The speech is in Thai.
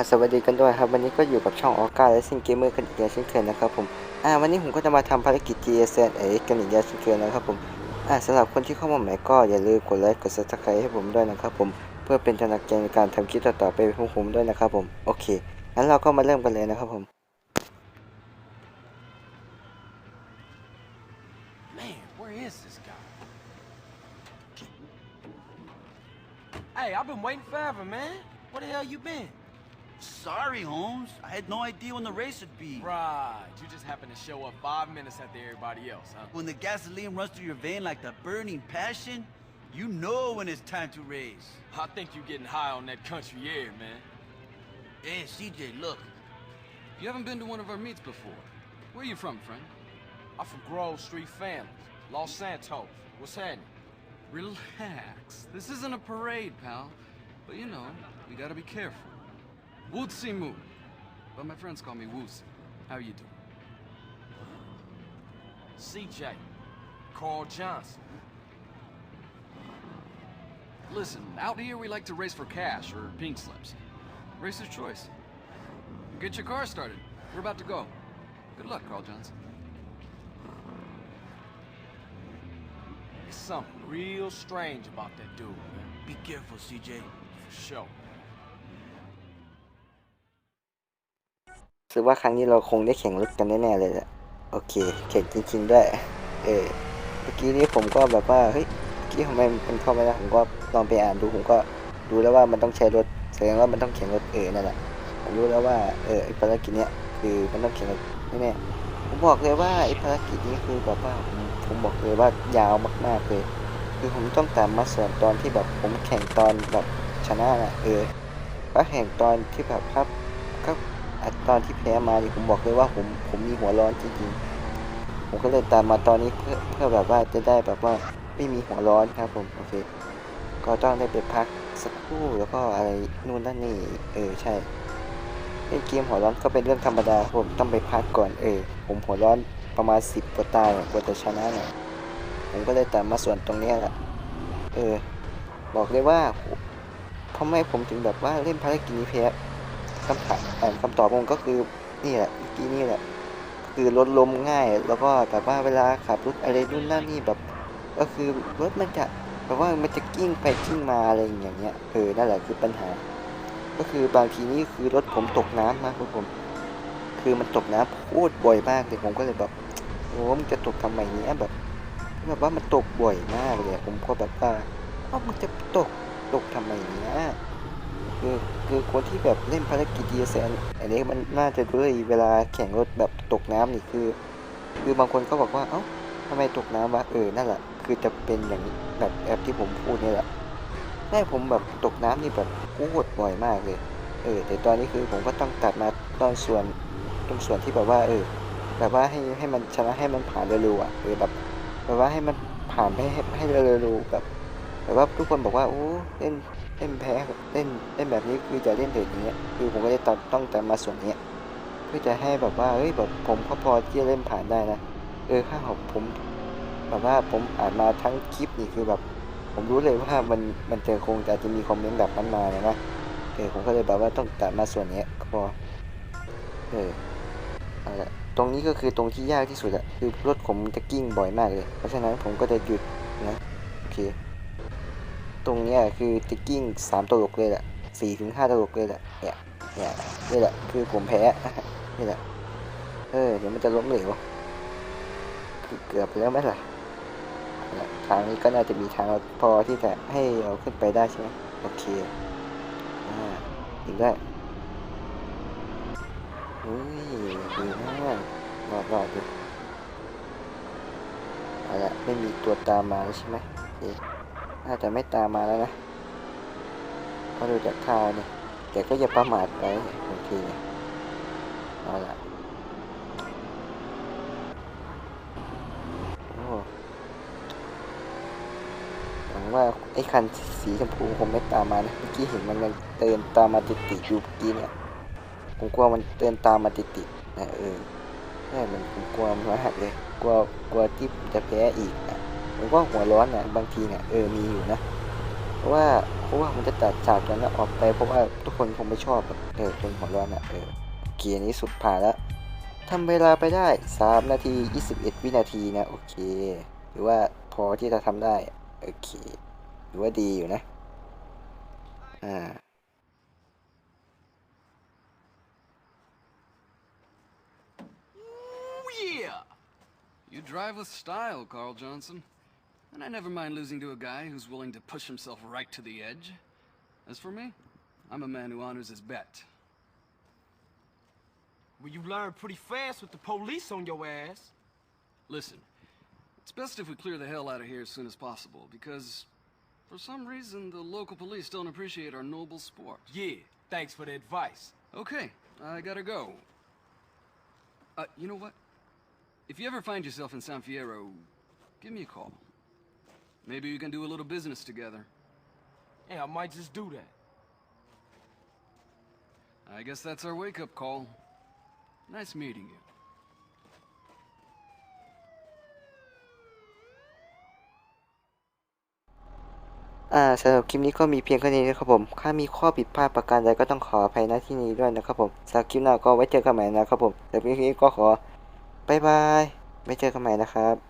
อ่าสวัสดีกันด้วยครับ วันนี้ก็อยู่กับช่องออก้าและซิงเกมเมอร์กันอีกแล้วเช่นเคยนะครับผมอ่าวันนี้ผมก็จะมาทำภารกิจ GSN เอกันอีกแล้วเช่นเคยนะครับผมอ่าสำหรับคนที่เข้ามาใหม่ก็อย่าลืมกดไลค์กด subscribe ให้ผมด้วยนะครับผมเพื่อเป็นกำลังใจในการทำคลิปต่อๆไปของผมด้วยนะครับผมโอเคงั้นเราก็มาเริ่มกันเลยนะครับผม Man, where is this guy? Hey, I've been waiting forever, man. Where the hell you been? Sorry, Holmes. I had no idea when the race would be. Right, you just happened to show up five minutes after everybody else, huh? When the gasoline runs through your vein like the burning passion, you know when it's time to race. I think you're getting high on that country air, man. Hey, CJ, look. You haven't been to one of our meets before. Where are you from, friend? I'm from Grove Street Families, Los Santos. What's happening? Relax. This isn't a parade, pal. But you know, we gotta be careful. Wootsy Moo. But my friends call me Woosie. How you doing? CJ, Carl Johnson. Listen, out here we like to race for cash or pink slips. Racer's choice. Get your car started. We're about to go. Good luck, Carl Johnson. There's something real strange about that dude, man. Be careful, CJ. For sure. รู้สึกว่าครั้งนี้เราคงได้แข่งรถกันแน่ๆเลยแหละโอเคแข่งจริงๆด้วยเออเมื่อกี้นี้ผมก็แบบว่าเฮ้ยเมื่อกี้ทำไมมันเข้าไม่ได้ผมก็ลองไปอ่านดูผมก็ดูแล้วว่ามันต้องใช้รถแสดงว่ามันต้องแข่งรถเออนั่นแหละผมรู้แล้วว่าเออภารกิจเนี้ยคือมันต้องแข่งรถแน่ๆผมบอกเลยว่าไอ้ภารกิจนี้คือแบบว่าผมผมบอกเลยว่ายาวมากๆเลยคือผมต้องตามมาส่วนตอนที่แบบผมแข่งตอนแบบชนะนะเออว่าแข่งตอนที่แบบครับ ตอนที่แพ้มานี่ผมบอกเลยว่าผมผมมีหัวร้อนจริงๆ ผมก็เลยตามมาตอนนี้เพื่อเพื่อแบบว่าจะได้แบบว่าไม่มีหัวร้อนครับผมโอเค ก็ต้องได้ไปพักสักครู่แล้วก็อะไรนู่นนั่นนี่เออใช่เล่นเกมหัวร้อนก็เป็นเรื่องธรรมดาผมต้องไปพักก่อนเออผมหัวร้อนประมาณสิบกว่าตายกว่าจะชนะเนี่ยผมก็เลยตามมาส่วนตรงเนี้ยแหละเออ บอกเลยว่าทำไมผมถึงแบบว่าเล่นภารกิจนี้แพ้ คำถามอ่าคำตอบผมก็คือนี่แหละเมื่อกี้นี่แหละ คือรถล้มง่าย แล้วก็แบบว่าเวลาขับรถอะไรนู่นนั่นนี่แบบ ก็คือรถมันจะแบบว่ามันจะกิ้งไปกิ้งมาอะไรอย่างเงี้ยเออนั่นแหละคือปัญหา ก็คือบางทีนี่คือรถผมตกน้ำมากครับผม คือมันตกน้ำโคตรบ่อยมากเลยผมก็เลยแบบโอ้มันจะตกทำไมเนี้ยแบบแบบว่ามันตกบ่อยมากเลยผมก็แบบว่าเอ้ามันจะตกตกทำไมเนี้ย คือคือคนที่แบบเล่นภารกิจ DSN อันนี้มันน่าจะด้วยเวลาแข่งรถแบบตกน้ำนี่คือ คือบางคนก็บอกว่า เอ้าทำไมตกน้ำวะเออนั่นแหละคือจะเป็นอย่างนี้แบบแอปที่ผมพูดนี่แหละแม่ผมแบบตกน้ำนี่แบบโคตรบ่อยมากเลย เออ แต่ตอนนี้คือผมก็ต้องตัดมาตอนส่วนตรงส่วนที่แบบว่า เออ แบบว่าให้ให้มันชนะให้มันผ่านเร็วๆอะเออแบบแบบว่าให้มันผ่านให้ให้เร็วๆแบบแบบว่าทุกคนบอกว่าโอ้เล่น เล่นแพ้เล่นเล่นแบบนี้คือจะเล่นเด็ดนี้คือผมก็จะต้องต้องแต่มาส่วนนี้เพื่อจะให้แบบว่าเฮ้ยแบบผมก็พอที่จะเล่นผ่านได้นะเออถ้าผมผมแบบว่าผมอ่านมาทั้งคลิปนี่คือแบบผมรู้เลยว่ามันมันจะคงจะจะมีคอมเมนต์แบบนั้นมานะนะเออผมก็เลยแบบว่าต้องตัดมาส่วนนี้ก็พอเออเอาละตรงนี้ก็คือตรงที่ยากที่สุดอะคือรถผมจะกิ้งบ่อยมากเลย เพราะฉะนั้นผมก็จะหยุดนะโอเค ตรงเนี้ยคือติ๊กกิ้งสามตลกเลยแหละสี่ถึงห้าตลกเลยแหละเนี่ยเนี่ยนี่แหละคือผมแพ้นี่แหละเออเดี๋ยวมันจะล้มเหลวเกือบแล้วไหมล่ะทางนี้ก็น่าจะมีทางพอที่จะให้เราขึ้นไปได้ใช่ไหมโอเคอ่าถึงได้เฮ้ยดีมากรอดรอดดูเอาละไม่มีตัวตามมาแล้วใช่ไหมโอเค น่าจะไม่ตามมาแล้วนะเพราะดูจากท่าเนี่ยแต่ก็อย่าประมาทไปบางทีเนี่ยเอาละโอ้หวังว่าไอ้คันสีชมพูคงไม่ตามมานะเมื่อกี้เห็นมันยังเดินตามมาติดติดๆอยู่เมื่อกี้เนี่ยผมกลัวมันเดินตามมาติดติดๆนะเออใช่มันผมกลัวมากเลยกลัวกลัวที่ผมจะแพ้อีกนะ ผมว่าหัวร้อนนะบางทีเนี่ยเออมีอยู่นะ เพราะว่าเพราะว่าผมจะตัดฉากนั้นออกไปเพราะว่าทุกคนคงไม่ชอบเออคนหัวร้อนอะเออเกียร์นี้สุดผ่านแล้วทำเวลาไปได้ 3 นาที 21 วินาทีนะ โอเค หรือว่าพอที่จะทำได้ โอเค หรือว่าดีอยู่นะ อ่า You drive with style, Carl Johnson. And I never mind losing to a guy who's willing to push himself right to the edge. As for me, I'm a man who honors his bet. Well, you learn pretty fast with the police on your ass. Listen, it's best if we clear the hell out of here as soon as possible, because for some reason the local police don't appreciate our noble sport. Yeah, thanks for the advice. Okay, I gotta go. Uh, you know what? If you ever find yourself in San Fierro, give me a call. Maybe we can do a little business together. Yeah, I might just do that. I guess that's our wake-up call. Nice meeting you. อ่าสำหรับคลิปนี้ก็มีเพียงแค่นี้นะครับผม ถ้ามีข้อผิดพลาดประการใดก็ต้องขออภัยณที่นี้ด้วยนะครับผมสำหรับคลิปหน้าก็ไว้เจอกันใหม่นะครับผมแต่คลิปนี้ก็ขอบายบาย ไว้เจอกันใหม่นะครับ